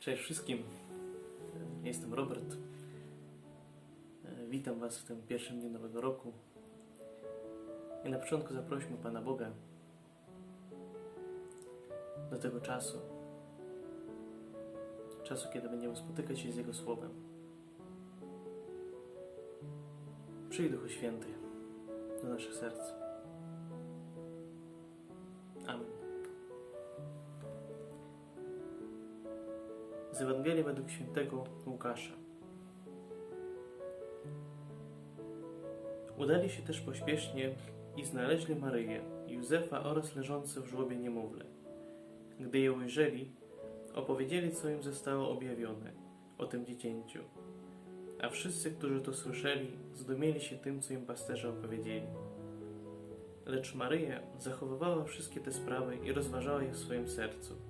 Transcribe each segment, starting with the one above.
wszystkim. Jestem Robert. Witam Was w tym pierwszym dniu nowego roku. I na początku zaprośmy Pana Boga do tego czasu. Czasu, kiedy będziemy spotykać się z Jego Słowem. Przyjdź Duchu Święty do naszych serc. Z Ewangelii według świętego Łukasza. Udali się też pośpiesznie i znaleźli Maryję, Józefa oraz leżące w żłobie niemowlę. Gdy je ujrzeli, opowiedzieli, co im zostało objawione o tym dziecięciu. A wszyscy, którzy to słyszeli, zdumieli się tym, co im pasterze opowiedzieli. Lecz Maryja zachowywała wszystkie te sprawy i rozważała je w swoim sercu.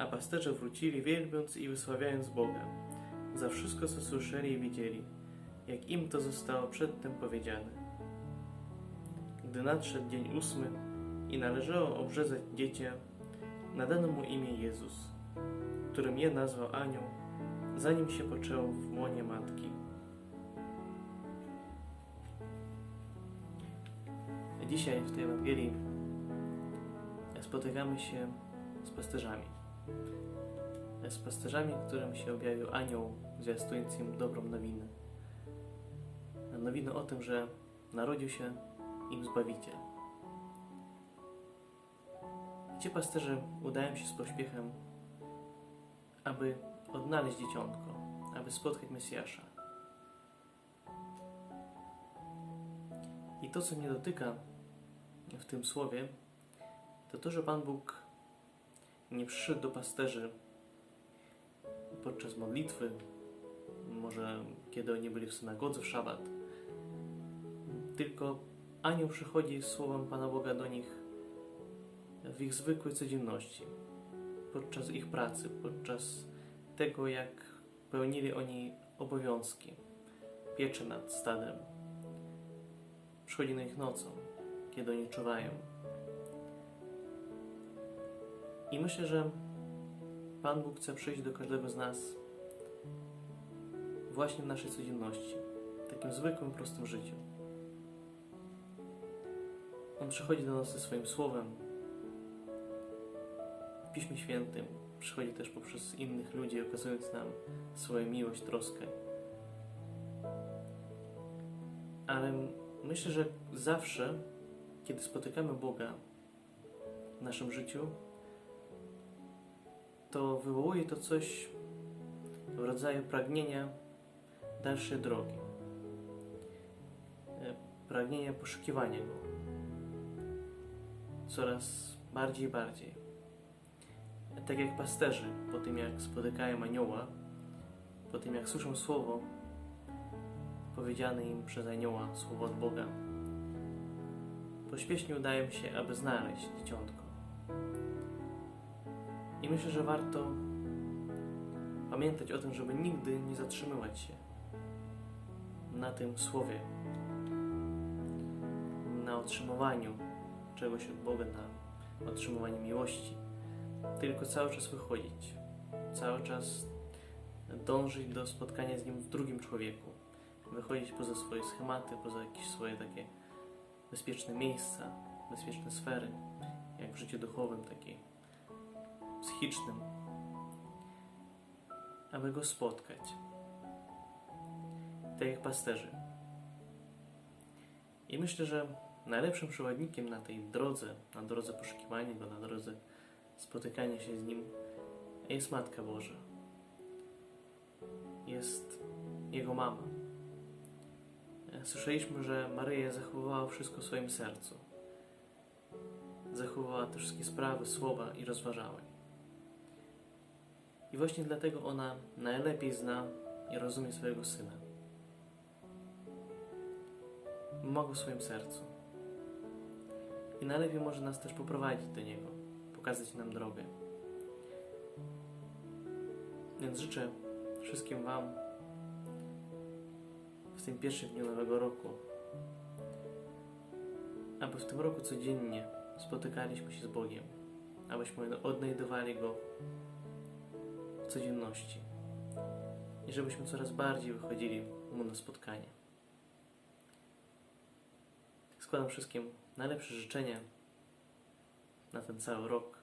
A pasterze wrócili, wielbiąc i wysławiając Boga za wszystko, co słyszeli i widzieli, jak im to zostało przedtem powiedziane. Gdy nadszedł dzień ósmy i należało obrzezać dziecię, nadano mu imię Jezus, którym je nazwał Anioł, zanim się poczęło w łonie matki. Dzisiaj w tej Ewangelii spotykamy się z pasterzami. Z pasterzami, którym się objawił anioł, zwiastując im dobrą nowinę. Nowinę o tym, że narodził się im Zbawiciel. Ci pasterze udają się z pośpiechem, aby odnaleźć dzieciątko, aby spotkać Mesjasza. I to, co mnie dotyka w tym słowie, to to, że Pan Bóg nie przyszedł do pasterzy podczas modlitwy, może kiedy oni byli w synagodze w szabat, tylko anioł przychodzi słowem Pana Boga do nich w ich zwykłej codzienności, podczas ich pracy, podczas tego, jak pełnili oni obowiązki, pieczy nad stadem. Przychodzi na ich nocą, kiedy oni czuwają. I myślę, że Pan Bóg chce przyjść do każdego z nas właśnie w naszej codzienności, w takim zwykłym, prostym życiu. On przychodzi do nas ze swoim słowem, w Piśmie Świętym, przychodzi też poprzez innych ludzi, okazując nam swoją miłość, troskę. Ale myślę, że zawsze, kiedy spotykamy Boga w naszym życiu, to wywołuje to coś w rodzaju pragnienia dalszej drogi, E, pragnienia poszukiwania Go coraz bardziej i bardziej. Tak jak pasterze, po tym jak spotykają anioła, po tym jak słyszą słowo powiedziane im przez anioła, słowo od Boga, pośpiesznie udają się, aby znaleźć dzieciątko. I myślę, że warto pamiętać o tym, żeby nigdy nie zatrzymywać się na tym słowie, na otrzymywaniu czegoś od Boga, na otrzymywaniu miłości, tylko cały czas wychodzić, cały czas dążyć do spotkania z Nim w drugim człowieku, wychodzić poza swoje schematy, poza jakieś swoje takie bezpieczne miejsca, bezpieczne sfery, jak w życiu duchowym, takie psychicznym, aby Go spotkać. Tak jak pasterzy. I myślę, że najlepszym przewodnikiem na tej drodze, na drodze poszukiwania Go, na drodze spotykania się z Nim jest Matka Boża. Jest Jego mama. Słyszeliśmy, że Maryja zachowywała wszystko w swoim sercu. Zachowywała te wszystkie sprawy, słowa i rozważała. I właśnie dlatego ona najlepiej zna i rozumie swojego syna. Ma go w swoim sercu. I najlepiej może nas też poprowadzić do niego, pokazać nam drogę. Więc życzę wszystkim Wam w tym pierwszym dniu nowego roku, aby w tym roku codziennie spotykaliśmy się z Bogiem, abyśmy odnajdowali Go codzienności i żebyśmy coraz bardziej wychodzili mu na spotkanie. Składam wszystkim najlepsze życzenia na ten cały rok.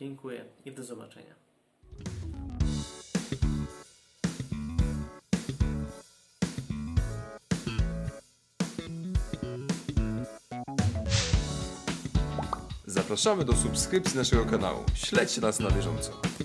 Dziękuję i do zobaczenia. Zapraszamy do subskrypcji naszego kanału. Śledźcie nas na bieżąco.